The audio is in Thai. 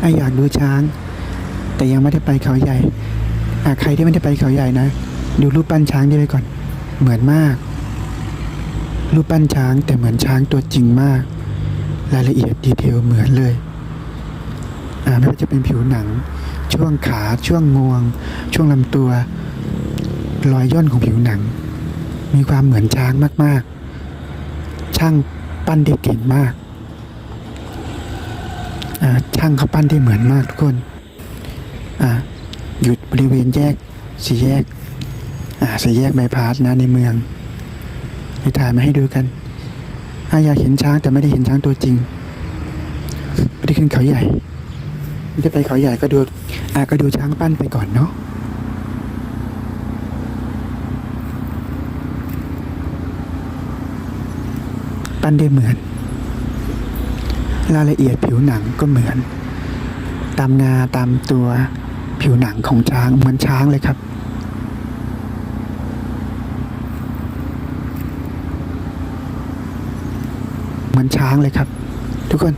ไออยากดูช้าง แต่ยังไม่ได้ไปเขาใหญ่อใครที่ไม่ได้ไปเขาใหญ่นะดูรูปปั้นช้างนี่ไปก่อน เหมือนมาก รูปปั้นช้างแต่เหมือนช้างตัวจริงมาก รายละเอียดดีเทลเหมือนเลยอ่าไม่ว่าจะเป็นผิวหนัง ช่วงขาช่วงงวง ช่วงลำตัว รอยย่นของผิวหนัง มีความเหมือนช้างมากๆ ช่างปั้นได้เก่งมาก ช่างเขาปั้นได้เหมือนมากทุกคนหยุดบริเวณแยกสี่แยกสี่แยกบายพาสนะในเมืองไปถ่ายมาให้ดูกันอาอยากเห็นช้างแต่ไม่ได้เห็นช้างตัวจริงไม่ได้ขึ้นเขาใหญ่ไม่ได้ไปเขาใหญ่ก็ดูอ่าก็ดูช้างปั้นไปก่อนเนาะปั้นได้เหมือน รายละเอียดผิวหนังก็เหมือน ตามงาตามตัวผิวหนังของช้างเหมือนช้างเลยครับ เหมือนช้างเลยครับ ทุกคน